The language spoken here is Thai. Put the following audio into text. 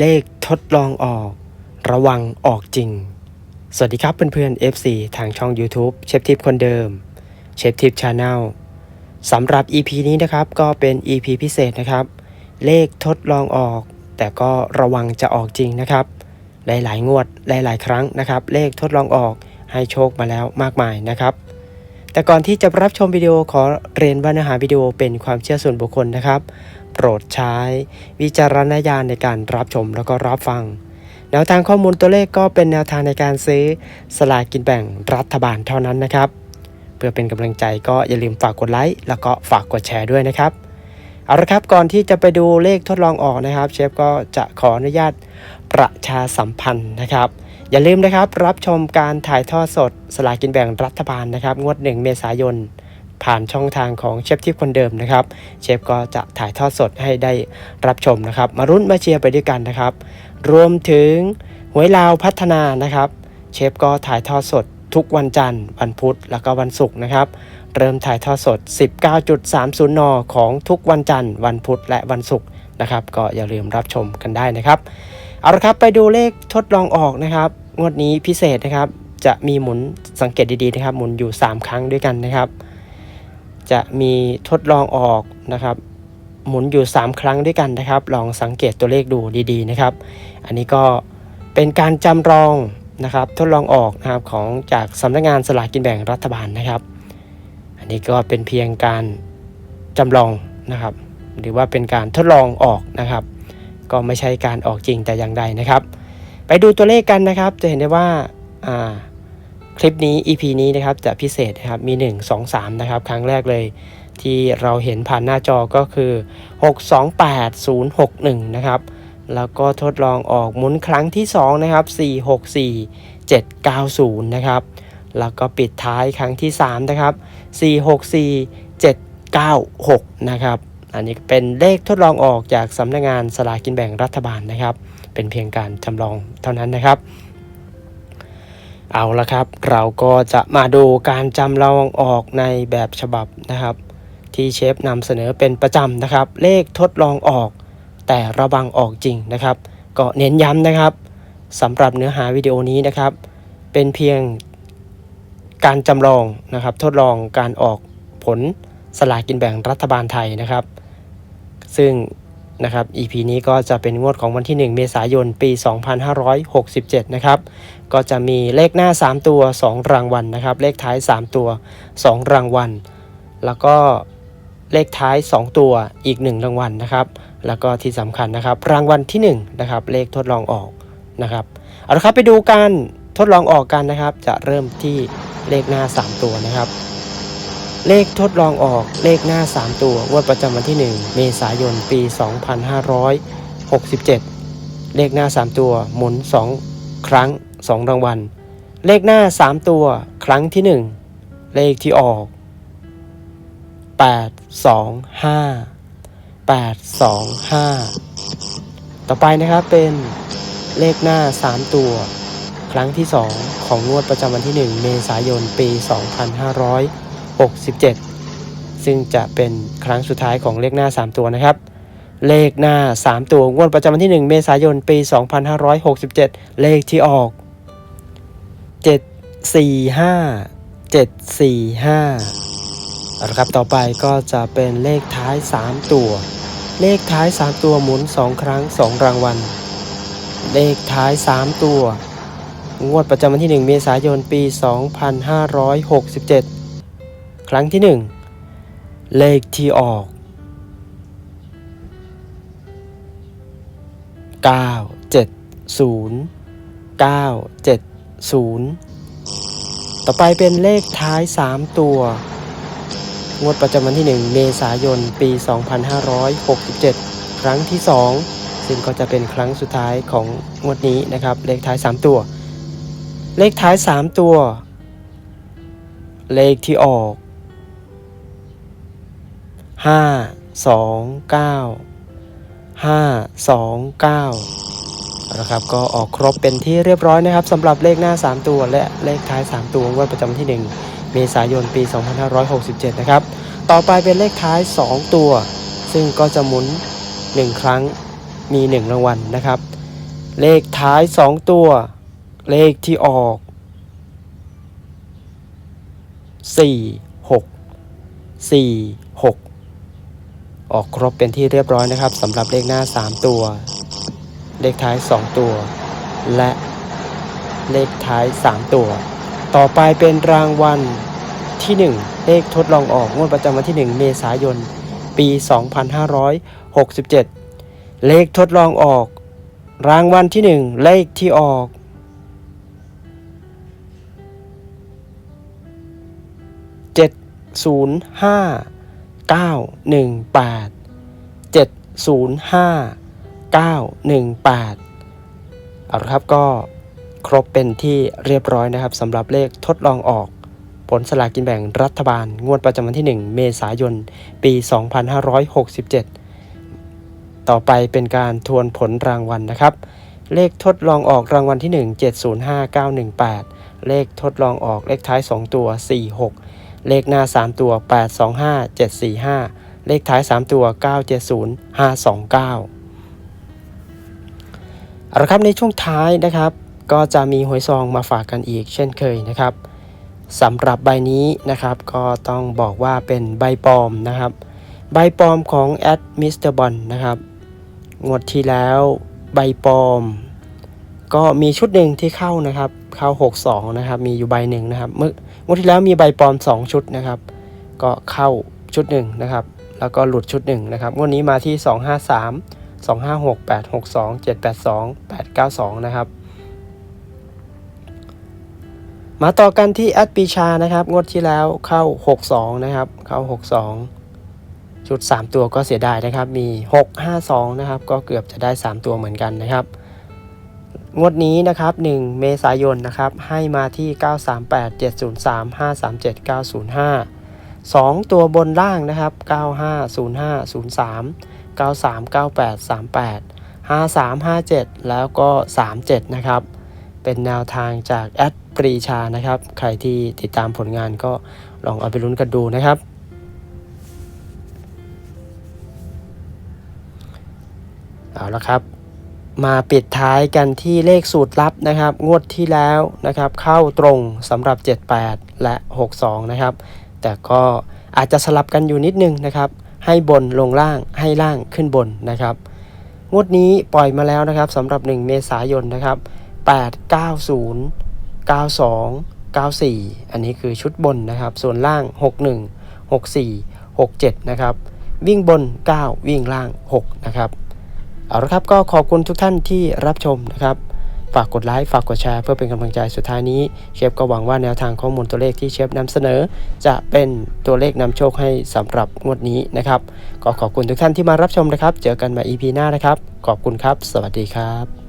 เลขทดลองออก ระวังออกจริง สวัสดีครับเพื่อนๆ FC ทางช่อง YouTube เชฟทิปคนเดิมเชฟทิปชาแนลสำหรับ EP นี้นะครับก็เป็น EP พิเศษนะครับ เลขทดลองออก แต่ก็ระวังจะออกจริงนะครับ หลายๆ งวดหลายๆ ครั้งนะครับ เลขทดลองออกให้โชคมาแล้วมากมายนะครับแต่ก่อนที่จะรับชมวิดีโอขอเรียนว่าเนื้อหาวิดีโอเป็นความเชื่อส่วนบุคคลนะครับ โปรดใช้ วิจารณญาณในการรับชมแล้วก็รับฟัง แนวทางข้อมูลตัวเลขก็เป็นแนวทางในการซื้อสลากกินแบ่งรัฐบาลเท่านั้นนะครับ เพื่อเป็นกำลังใจก็อย่าลืมฝากกดไลค์แล้วก็ฝากกดแชร์ด้วยนะครับเอาละครับก่อนที่จะไปดูเลขทดลองออกนะครับ เชฟก็จะขออนุญาตประชาสัมพันธ์นะครับ อย่าลืมนะครับรับชมการถ่ายทอดสดสลากกินแบ่งรัฐบาลนะครับ งวด 1 เมษายน ผ่านช่องทางของเชฟทิพย์คนเดิมนะครับ เชฟก็จะถ่ายทอดสดให้ได้รับชมนะครับ มารุ่นมาเชียร์ไปด้วยกันนะครับ รวมถึงหวยลาวพัฒนานะครับ เชฟก็ถ่ายทอดสดทุกวันจันทร์ วันพุธ แล้วก็วันศุกร์นะครับ เริ่มถ่ายทอดสด 19.30 น ของทุกวันจันทร์ วันพุธ และวันศุกร์นะครับ ก็อย่าลืมรับชมกันได้นะครับ เอาละครับไปดูเลขทดลองออกนะครับ งวดนี้พิเศษนะครับ จะมีหมุนสังเกตดีๆนะครับ หมุนอยู่ 3 ครั้งด้วยกันนะครับ จะมีทดลองออกนะครับหมุนอยู่ 3 ครั้งด้วยกันนะครับ ลองสังเกตตัวเลขดูดีๆนะครับ อันนี้ก็เป็นการจำลองนะครับทดลองออกนะครับของจากสำนักงานสลากกินแบ่งรัฐบาลนะครับ อันนี้ก็เป็นเพียงการจำลองนะครับ หรือว่าเป็นการทดลองออกนะครับ ก็ไม่ใช่การออกจริงแต่อย่างใดนะครับ ไปดูตัวเลขกันนะครับ จะเห็นได้ว่าอ่า คลิปนี้ EP นี้นะครับจะพิเศษนะครับมี 1 2 3 นะครับ ครั้งแรกเลยที่เราเห็นผ่านหน้าจอก็คือ 628061 นะครับ แล้วก็ทดลองออกหมุนครั้งที่ 2 นะครับ 464790 นะครับ แล้วก็ปิดท้ายครั้งที่ 3 นะครับ 464796 นะครับ อันนี้เป็นเลขทดลองออกจากสำนักงานสลากกินแบ่งรัฐบาลนะครับ เป็นเพียงการจำลองเท่านั้นนะครับ เอาละครับ เราก็จะมาดูการจำลองออกในแบบฉบับนะครับ ที่เชฟนำเสนอเป็นประจำนะครับ เลขทดลองออก แต่ระวังออกจริงนะครับ ก็เน้นย้ำนะครับสำหรับเนื้อหาวิดีโอนี้นะครับ เป็นเพียงการจำลองนะครับทดลองการออกผลสลากกินแบ่งรัฐบาลไทยนะครับ ซึ่ง นะครับ EP นี้ก็จะเป็นงวดของวันที่ 1 เมษายน ปี 2567 นะครับ ก็จะมีเลขหน้า 3 ตัว 2 รางวัลนะครับ เลขท้าย 3 ตัว 2 รางวัล แล้วก็เลขท้าย 2 ตัวอีก 1 รางวัลนะครับ แล้วก็ที่สำคัญนะครับ รางวัลที่ 1 นะครับ เลขทดลองออกนะครับ เอาละครับไปดูการทดลองออกกันนะครับ จะเริ่มที่เลขหน้า 3 ตัวนะครับ เลขทดลองออกเลขหน้า 3 ตัวงวดประจำวันที่ 1 เมษายน ปี 2567 เลขหน้า 3 ตัวหมุน 2 ครั้ง 2 รางวัล เลขหน้า 3 ตัวครั้งที่ 1 เลขที่ออก 8 2 5 8 2 5 ต่อไปนะครับเป็นเลขหน้า 3 ตัว ครั้งที่ 2 ของงวดประจำวันที่ 1 เมษายน ปี 2567 ซึ่งจะเป็นครั้งสุดท้ายของเลขหน้า 3 ตัวนะครับ เลขหน้า 3 ตัวงวดประจำวันที่ 1 เมษายนปี 2567 เลขที่ออก 7 4 5 7 4 5เอาละครับต่อไปก็จะเป็นเลขท้าย 3 ตัว เลขท้าย 3 ตัวหมุน 2 ครั้ง 2 รางวัล เลขท้าย 3 ตัว งวดประจำวันที่ 1 เมษายนปี 2567 ครั้งที่1เลขที่ออก 9 7 0 9 7 0 ต่อไปเป็นเลขท้าย 3 ตัว งวดประจำวันที่ 1 เมษายน ปี 2567 ครั้งที่ 2 ซึ่งก็จะเป็นครั้งสุดท้ายของงวดนี้นะครับ เลขท้าย 3 ตัว เลขท้าย 3 ตัว เลขที่ออก 5 2 9 5 2 9นะครับก็ออกครบเป็นที่เรียบร้อยนะครับสำหรับเลขหน้า 3 ตัว และเลขท้าย 3 ตัวงวดประจำวันที่ 1 เมษายนปี 2567 นะครับ ต่อไปเป็นเลขท้าย 2 ตัว ซึ่งก็จะหมุน 1 ครั้งมี 1 รางวัลนะครับ เลขท้าย 2 ตัว เลขที่ออก 4 6 4 6 ออกครบเป็นที่เรียบร้อยนะครับสำหรับเลขหน้า 3 ตัว เลขท้าย 2 ตัว และเลขท้าย 3 ตัว ต่อไปเป็นรางวัลที่ 1 เลขทดลองออกงวดประจำวันที่ 1 เมษายน ปี 2567 เลขทดลองออก รางวัลที่ 1 เลขที่ออก7 0 5 9 1 8 7 0 5 9 1 8เอาละครับก็ครบเป็นที่เรียบร้อยนะครับสำหรับเลขทดลองออก ผลสลากกินแบ่งรัฐบาล งวดประจำวันที่ 1 เมษายน ปี 2567 ต่อไปเป็นการทวนผลรางวัลนะครับ เลขทดลองออกรางวัลที่ 1 705918 เลขทดลองออกเลขท้าย 2 ตัว 46 เลขหน้า 3 ตัว 825 745 เลขท้าย 3 ตัว 970 529เอาละครับในช่วงท้ายนะครับ ก็จะมีหวยซองมาฝากกันอีกเช่นเคยนะครับสำหรับใบนี้นะครับก็ต้องบอกว่าเป็นใบปลอมนะครับ ใบปลอมของแอดมิสเตอร์บอลนะครับงวดที่แล้วใบปลอม ก็มีชุดหนึ่งที่เข้านะครับ เข้า 62 นะครับ มีอยู่ใบหนึ่งนะครับ เมื่องวดที่แล้วมีใบปลอม 2 ชุดนะครับ ก็เข้าชุดหนึ่งนะครับ แล้วก็หลุดชุดหนึ่งนะครับงวดนี้มาที่ 253 256 862 782 892 นะครับ มาต่อกันที่แอดปีชานะครับ งวดที่แล้วเข้า 62 นะครับ เข้า 62ชุด 3 ตัวก็เสียดายนะครับ มี 652 นะครับ ก็เกือบจะได้ 3 ตัวเหมือนกันนะครับ งวดนี้นะครับ 1 เมษายนนะครับ ให้มาที่ 938 703 537 905 2 ตัวบนล่างนะครับ 95 05 03 93 98 38 53 57 แล้วก็ 37 นะครับ เป็นแนวทางจากแอดปรีชานะครับ ใครที่ติดตามผลงานก็ลองเอาไปลุ้นกันดูนะครับเอาละครับ มาปิดท้ายกันที่เลขสูตรลับนะครับ งวดที่แล้วนะครับ เข้าตรงสำหรับ 78 และ 62 นะครับ แต่ก็อาจจะสลับกันอยู่นิดนึงนะครับ ให้บนลงล่างให้ล่างขึ้นบนนะครับ งวดนี้ปล่อยมาแล้วนะครับสำหรับ 1 เมษายนนะครับ 8 90 92 94 อันนี้คือชุดบนนะครับ ส่วนล่าง 61 64 67 นะครับ วิ่งบน 9 วิ่งล่าง 6 นะครับ เอาละครับก็ขอบคุณทุกท่านที่รับชมนะครับฝากกดไลค์ฝากกดแชร์เพื่อเป็นกำลังใจสุดท้ายนี้ เชฟก็หวังว่าแนวทางข้อมูลตัวเลขที่เชฟนำเสนอ จะเป็นตัวเลขนำโชคให้สำหรับงวดนี้นะครับ ก็ขอบคุณทุกท่านที่มารับชมนะครับ เจอกันใหม่ EP หน้านะครับ ขอบคุณครับ สวัสดีครับ